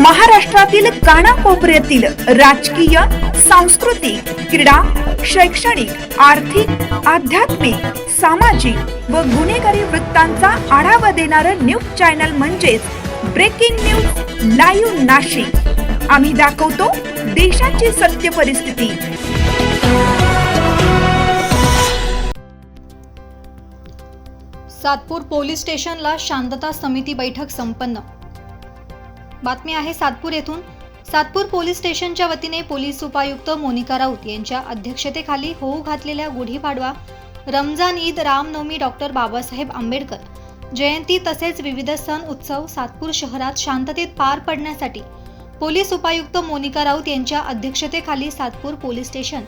महाराष्ट्रातील कानाकोपऱ्यातील राजकीय सांस्कृतिक क्रीडा शैक्षणिक आर्थिक आध्यात्मिक सामाजिक व गुन्हेगारी वृत्तांचा आढावा देणारं न्यूज चॅनल म्हणजेच ब्रेकिंग न्यूज लाईव्ह नाशिक. आम्ही दाखवतो देशाची सत्य परिस्थिती. सातपूर पोलीस स्टेशनला शांतता समिती बैठक संपन्न बातमी आहे सातपूर येथून. सातपूर पोलीस स्टेशनच्या वतीने पोलीस उपायुक्त मोनिका राऊत यांच्या अध्यक्षतेखाली होऊ घातलेल्या गुढीपाडवा रमजान ईद रामनवमी डॉक्टर बाबासाहेब आंबेडकर जयंती तसेच विविध सण उत्सव सातपूर शहरात शांततेत पार पडण्यासाठी पोलीस उपायुक्त मोनिका राऊत यांच्या अध्यक्षतेखाली सातपूर पोलीस स्टेशन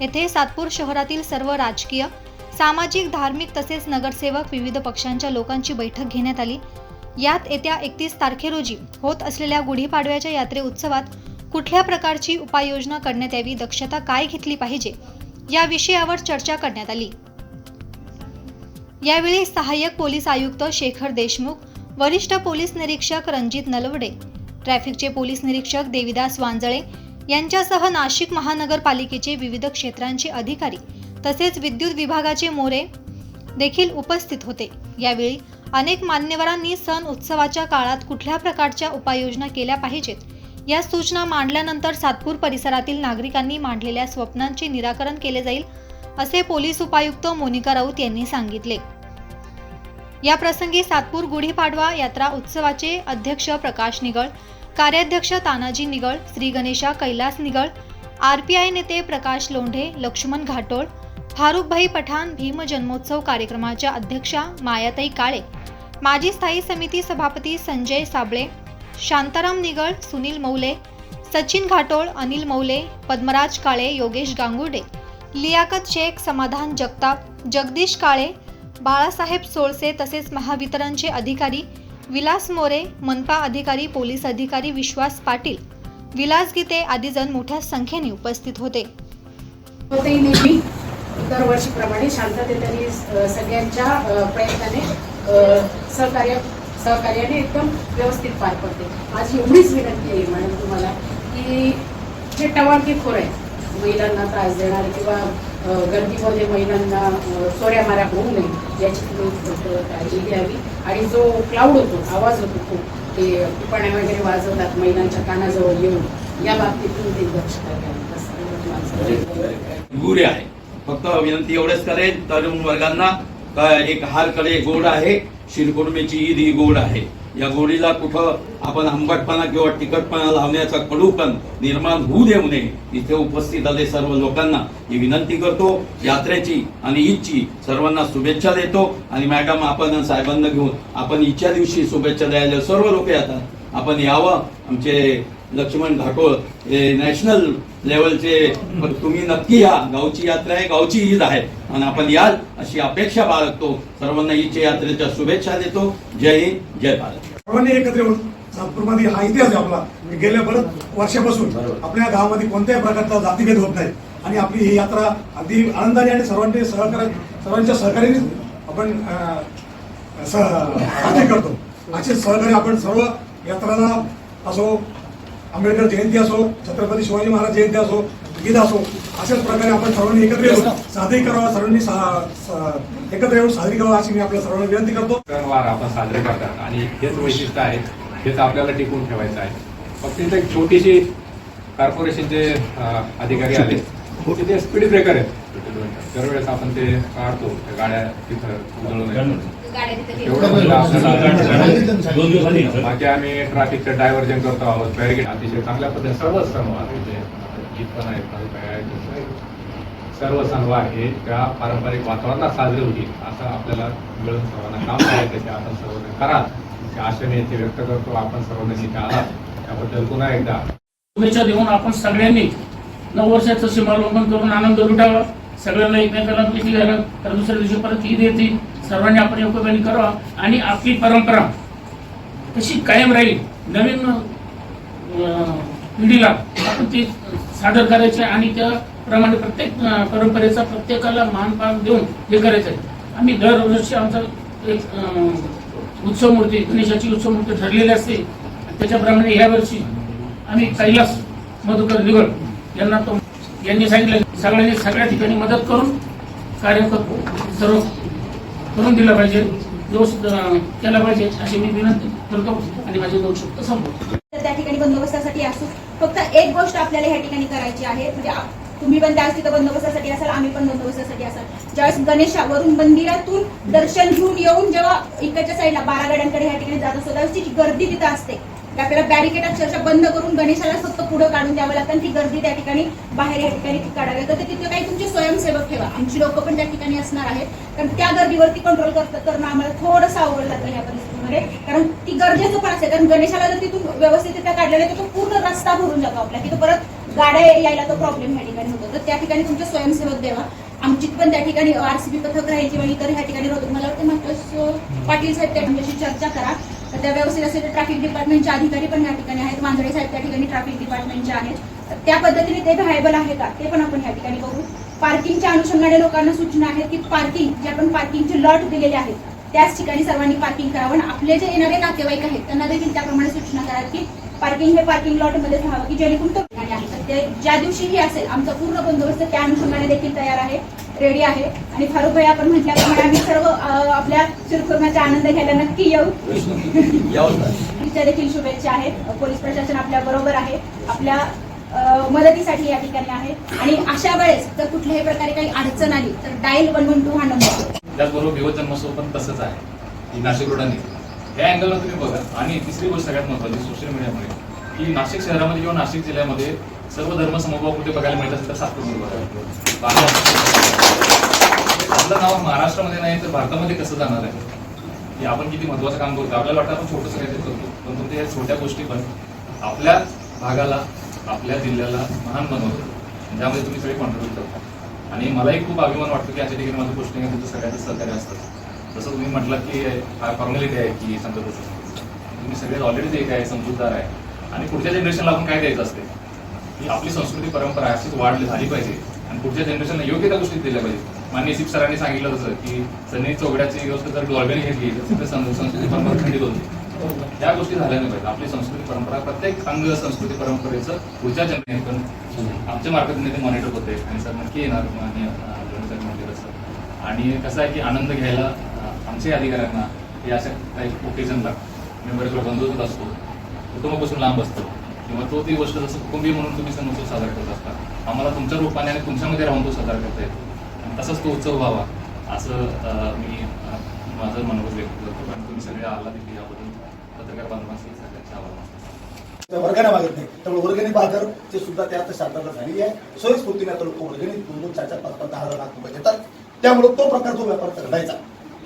येथे सातपूर शहरातील सर्व राजकीय सामाजिक धार्मिक तसेच नगरसेवक विविध पक्षांच्या लोकांची बैठक घेण्यात आली. यात येत्या एकतीस तारखे रोजी होत असलेल्या गुढीपाडव्याच्या यात्रे उत्सवात कुठल्या प्रकारची उपाययोजना करण्यात यावी दक्षता काय घेतली पाहिजे या विषयावर चर्चा करण्यात आली. यावेळी सहाय्यक पोलीस आयुक्त शेखर देशमुख वरिष्ठ पोलीस निरीक्षक रणजित नलवडे ट्रॅफिकचे पोलीस निरीक्षक देविदास वांजळे यांच्यासह नाशिक महानगरपालिकेचे विविध क्षेत्रांचे अधिकारी तसेच विद्युत विभागाचे मोरे देखील उपस्थित होते. यावेळी अनेक मान्यवरांनी सण उत्सवाच्या काळात कुठल्या प्रकारच्या उपाययोजना केल्या पाहिजेत? या सूचना मांडल्यानंतर सातपूर परिसरातील नागरिकांनी मांडलेल्या स्वप्नांचे निराकरण केले जाईल असे पोलीस उपायुक्त मोनिका राऊत यांनी सांगितले. या प्रसंगी सातपूर गुढीपाडवा यात्रा उत्सवाचे अध्यक्ष प्रकाश निगळ कार्याध्यक्ष तानाजी निगळ श्री गणेशा कैलास निगळ आरपीआय नेते प्रकाश लोंढे लक्ष्मण घाटोळ फारुखभाई पठाण भीम जन्मोत्सव कार्यक्रमाच्या अध्यक्षा मायाताई काळे माजी स्थायी समिती सभापती संजय साबळे शांताराम निगळ सुनील मौले सचिन घाटोळ अनिल मौले पद्मराज काळे योगेश गांगुडे लियाकत शेख समाधान जगताप जगदीश काळे बाळासाहेब सोळसे तसेच महावितरणचे अधिकारी विलास मोरे मनपा अधिकारी पोलीस अधिकारी विश्वास पाटील विलास गीते आदी जण मोठ्या संख्येने उपस्थित होते. दरवर्षीप्रमाणे शांततेने सगळ्यांच्या प्रयत्नाने सहकार्य सहकार्याने एकदम व्यवस्थित पार पडते. माझी एवढीच विनंती आहे मॅडम तुम्हाला की जे टवाळकीखोर आहे महिलांना त्रास देणार किंवा गर्दीमध्ये महिलांना चोऱ्या माऱ्या होऊ नये याची तुम्ही काळजी घ्यावी. आणि जो क्लाउड होतो आवाज होतो खूप ते टिपाण्या वगैरे वाजवतात महिलांच्या कानाजवळ येऊन या बाबतीतून ते दक्षता घ्यावी. आहे फक्त विनंती एवढंच करेन. तरुण वर्गांना काय एक हारकडे गोड आहे शिरकुर्मीची ईद ही गोड आहे. या गोडीला कुठं आपण आंबटपणा किंवा तिखटपणा लावण्याचा कडूपण निर्माण होऊ देऊ नये इथे उपस्थित आले सर्व लोकांना ही विनंती करतो. यात्रेची आणि ईदची सर्वांना शुभेच्छा देतो. आणि मॅडम आपण साहेबांना घेऊन आपण ईदच्या दिवशी शुभेच्छा द्यायला सर्व लोक येतात. आपण यावं आमचे लक्ष्मण घाटोळ हे नॅशनल लेवलचे तुम्ही नक्की या. गावची यात्रा आहे गावची ईद आहे. आणि आपण याल अशी अपेक्षा बाळगतो. सर्वांना ईदच्या यात्रेच्या शुभेच्छा देतो. जय हिंद जय भारत. सर्वांनी एकत्र येऊन नागपूरमध्ये हा इतिहास आहे आपला. गेल्या बरेच वर्षापासून आपल्या गावामध्ये कोणत्याही प्रकारचा जातीभेद होत नाही. आणि आपली ही यात्रा अगदी आनंदाने आणि सर्वांनी सहकार्य सर्वांच्या सहकार्याने आपण साजरी करतो. असे सहकार्य आपण सर्व यात्राला असो आंबेडकर जयंती असो छत्रपती शिवाजी महाराज जयंती असो ईद असो अशाच प्रकारे आपण सर्वांनी एकत्र येऊन साजरी करावा सर्वांनी एकत्र येऊन साजरी करावा अशी मी आपल्या सर्वांना विनंती करतो. सणवार आपण साजरे करतात. आणि हेच वैशिष्ट्य आहे हेच आपल्याला टिकवून ठेवायचं आहे. फक्त इथे एक छोटीशी कॉर्पोरेशनचे अधिकारी आले. तिथे स्पीड ब्रेकर आहेत. दरवेळेस आपण ते काढतो त्या गाड्या तिथं. एवढं म्हणजे बाकी आम्ही ट्रॅफिकचं डायव्हर्जन करतो आहोत. बॅरिकेड अतिशय चांगल्या पद्धतीने सर्व सणवार पण आहेत तालुका सर्व सण आहे त्या पारंपरिक वातावरणात साजरे होतील असं आपल्याला मिळून सर्वांना काम करायचं आहे ते आपण सर्वजण करा त्या आशेने इथे व्यक्त करतो. आपण सर्वांना जिथे आला त्याबद्दल पुन्हा एकदा शुभेच्छा देऊन आपण सगळ्यांनी नऊ वर्षाचं सीमावलंबन करून आनंद लुटावा. सगळ्यांना एकमेकाला प्रीती घ्यायला तर दुसऱ्या दिवशी परत ईद येते. सर्वांनी आपण योगदान करावा. आणि आपली परंपरा कशी कायम राहील नवीन पिढीला आपण ती सादर करायचे आणि त्याप्रमाणे प्रत्येक परंपरेचा प्रत्येकाला मानपान देऊन हे करायचं आहे आम्ही दरवर्षी आमचा एक उत्सव मूर्ती गणेशाची उत्सव मूर्ती ठरलेली असते. त्याच्याप्रमाणे ह्या वर्षी आम्ही कैलास मधुकर दिगळ यांना तो यांनी सांगितलं सगळ्यांनी सगळ्या ठिकाणी मदत करून कार्य करतो सर्व करून दिला पाहिजे. व्यवस्थित केला पाहिजे अशी मी विनंती करतो आणि माझे दोन शब्द संपवतो. त्या ठिकाणी बंदोबस्तासाठी असू फक्त एक गोष्ट आपल्याला ह्या ठिकाणी करायची आहे म्हणजे तुम्ही पण त्याच तिथं बंदोबस्तासाठी असाल आम्ही पण बंदोबस्तासाठी असाल. ज्यावेळेस गणेशावरून मंदिरातून दर्शन घेऊन येऊन जेव्हा इकडच्या साईडला बारा गाड्यांकडे ह्या ठिकाणी जात असतो त्यावेळेस ती गर्दी तिथं असते. की आपल्याला बॅरिकेड अक्षरशः बंद करून गणेशाला फक्त पुढं काढून द्यावं लागतं आणि ती गर्दी त्या ठिकाणी बाहेर या ठिकाणी काढावी लागतं. तर तिथे काही तुमचे स्वयंसेवक ठेवा. आमची लोक पण त्या ठिकाणी असणार आहेत. कारण त्या गर्दीवरती कंट्रोल करत करणं आम्हाला थोडंसं आवड लागतं ह्या परिस्थितीमध्ये. कारण ती गरजेचं पण असेल कारण गणेशाला जर तिथून व्यवस्थितरित्या काढलेलं नाही तर तो पूर्ण रस्ता भरून जातो आपल्या तिथं परत गाड्या यायला तो प्रॉब्लेम ह्या ठिकाणी होतो. तर त्या ठिकाणी तुमचे स्वयंसेवक देवा आमची पण त्या ठिकाणी आरसीबी पथक राहायची किंवा इतर ह्या ठिकाणी राहतो मला वाटतं मात्र पाटील साहेब त्यांच्याशी चर्चा करा. तर त्या व्यवस्थित असेल तर ट्रॅफिक डिपार्टमेंटचे अधिकारी पण या ठिकाणी आहेत. मांजरे साहेब त्या ठिकाणी ट्रॅफिक डिपार्टमेंटचे आहेत. त्या पद्धतीने ते व्हायबल आहे का? ते पण आपण या ठिकाणी बघू. पार्किंगच्या अनुषंगाने लोकांना सूचना आहेत की पार्किंग जे आपण पार्किंगचे लॉट दिलेले आहेत त्याच ठिकाणी सर्वांनी पार्किंग करावं. आणि आपले जे येणारे नातेवाईक आहेत त्यांना देखील त्याप्रमाणे सूचना करा की पार्किंग हे पार्किंग लॉटमध्ये राहावं की जेणेकरून तो ठिकाणी आहे. तर ते ज्या दिवशीही असेल आमचा पूर्ण बंदोबस्त त्या अनुषंगाने देखील तयार आहे. रेडी आहे. आणि फारुख भाई आपण म्हटल्याप्रमाणे आम्ही सर्व आपल्या शिरखुर्म्याचा आनंद घ्यायला नक्की येऊ. तिच्या देखील शुभेच्छा आहेत. पोलीस प्रशासन आपल्या बरोबर आहे. आपल्या मदतीसाठी या ठिकाणी आहे. आणि अशा वेळेस जर कुठल्याही प्रकारे काही अडचण आली तर डायल वन वन टू हा नंबर त्याचबरोबर जन्मोत्सव पण तसंच आहे. की नाशिक रोडाने. या अँगलवर तुम्ही बघा. आणि तिसरी गोष्ट सगळ्यात महत्वाची सोशल मीडियामुळे की नाशिक शहरामध्ये किंवा नाशिक जिल्ह्यामध्ये सर्व धर्म समभाव कुठे बघायला मिळतात तर सातपूरमध्ये बघायला आपलं नाव महाराष्ट्रामध्ये नाही तर भारतामध्ये कसं जाणार आहे? की आपण किती महत्वाचं काम करतो आपल्याला वाटतं आपण छोटंसं काहीतरी करतो पण तुमच्या या छोट्या गोष्टी पण आपल्या भागाला आपल्या जिल्ह्याला महान बनवतो. ज्यामध्ये तुम्ही सगळे कॉन्ट्रीब्यूट करता. आणि मलाही खूप अभिमान वाटतो की अशा ठिकाणी माझं पोस्टिंग आहे तुमचं सगळ्यांचं सहकार्य असतं. जसं तुम्ही म्हटलं की फार फॉर्मॅलिटी आहे की संत तुम्ही सगळे ऑलरेडी एक आहे समजूतदार आहे. आणि पुढच्या जनरेशनला आपण काय द्यायचं असते? ही आपली संस्कृती परंपरा अशीच वाढ झाली पाहिजे. आणि पुढच्या जनरेशनला योग्य त्या गोष्टी दिल्या पाहिजे मान्य सिप सरांनी सांगितलं तसं की सनी चौघड्याची व्यवस्था जर डॉल्बेने घेतली तर तिथे सं- संस्कृती परंपरा खंडित होती. त्या गोष्टी झाल्या नाही पाहिजे आपली संस्कृती परंपरा प्रत्येक अंग संस्कृती परंपरेचं पुढच्या जनरेशन पण आमच्या मार्फतीने ते मॉनिटर होते. आणि सर नक्की येणार मान्य मंदिर असं आणि कसं आहे की आनंद घ्यायला आमच्या अधिकाऱ्यांना हे अशा काही ओकेजनला मेंबर्सला बरेच वेळा बंधूच असतो कुटुंबापासून लांब असतो. किंवा तो ती गोष्ट जसं कुटुंबीय म्हणून तुम्ही सण उत्सव साजरा करत असता आम्हाला तुमच्या रूपाने आणि तुमच्यामध्ये राहून तो साजरा करता येतो. आणि तसाच तो उत्सव व्हावा असं मी माझं मनोगत व्यक्त करतो. आणि तुम्ही सगळे आला देखील याबद्दल पत्रकार बांधवांशी सगळ्यांचे आभार मानतो. वर्गाने मागत नाही त्यामुळे वर्गणी बाजारचे सुद्धा त्यात शांतता झालेली आहे. स्वयंस्फूर्तीने आता लोक वर्गणी दोन दोन चार चार पाच पाच दहा लाख रुपये देतात. त्यामुळे तो प्रकार जो व्यापार करायचा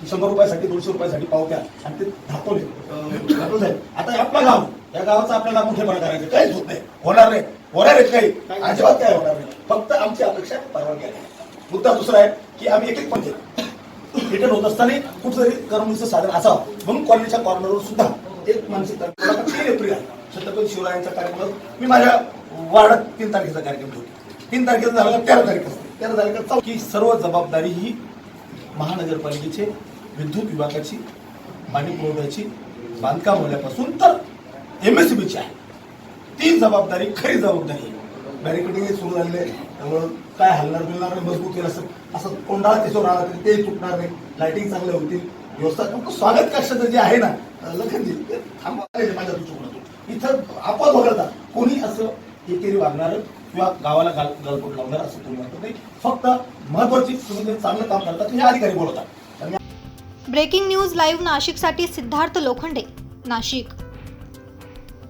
की शंभर रुपयासाठी दोनशे रुपयासाठी पावत्या आणि ते धातवले आता आपला गाव या गावाचा आपल्याला मोठेपणा करायचं. काहीच होत नाही. होणार नाही. होणार आहेत काही. अजिबात काय होणार नाही. फक्त आमची अपेक्षा परवानगी आहे मुद्दा दुसरा आहे की आम्ही एक एक पंचायत रिटर्न होत असताना कुठेतरी करमणुकीचं साधन असावं. म्हणून कॉलनीच्या कॉर्नरवर सुद्धा एक मानसिकता आता तीन एप्रिल आहे छत्रपती शिवरायांचा कार्यक्रम. मी माझ्या वार्डात तीन तारखेचा कार्यक्रम ठेवतो. तीन तारखेचा झाला तेरा तारीख असते. तेरा तारखेला चौ- की सर्व जबाबदारी ही महानगरपालिकेचे विद्युत विभागाची पाणी पुरवठ्याची बांधकाम होण्यापासून तर एम एस ची आहे. ती जबाबदारी खरी जबाबदारी बॅरिकेडिंग सुरू झालेलं आहे. त्यामुळं काय हलणार बिलणार नाही मजबूत केलं असं असं कोंडाळा त्याच्यावर आला तरी ते तुटणार नाही. लाईटिंग चांगल्या होतील. व्यवस्था स्वागत कक्षाचं जे आहे ना लखनजी ते थांबवा माझ्या दृष्टिकोनातून इथं आपोआप वगळता. कोणी असं एकेरी वागणार किंवा गावाला गाल गलपोट लावणार असं तुम्ही म्हणतो नाही. फक्त महत्वाची तुम्ही चांगलं काम करतात हे अधिकारी बोलवतात ब्रेकिंग न्यूज लाईव्ह नाशिकसाठी सिद्धार्थ लोखंडे. नाशिक.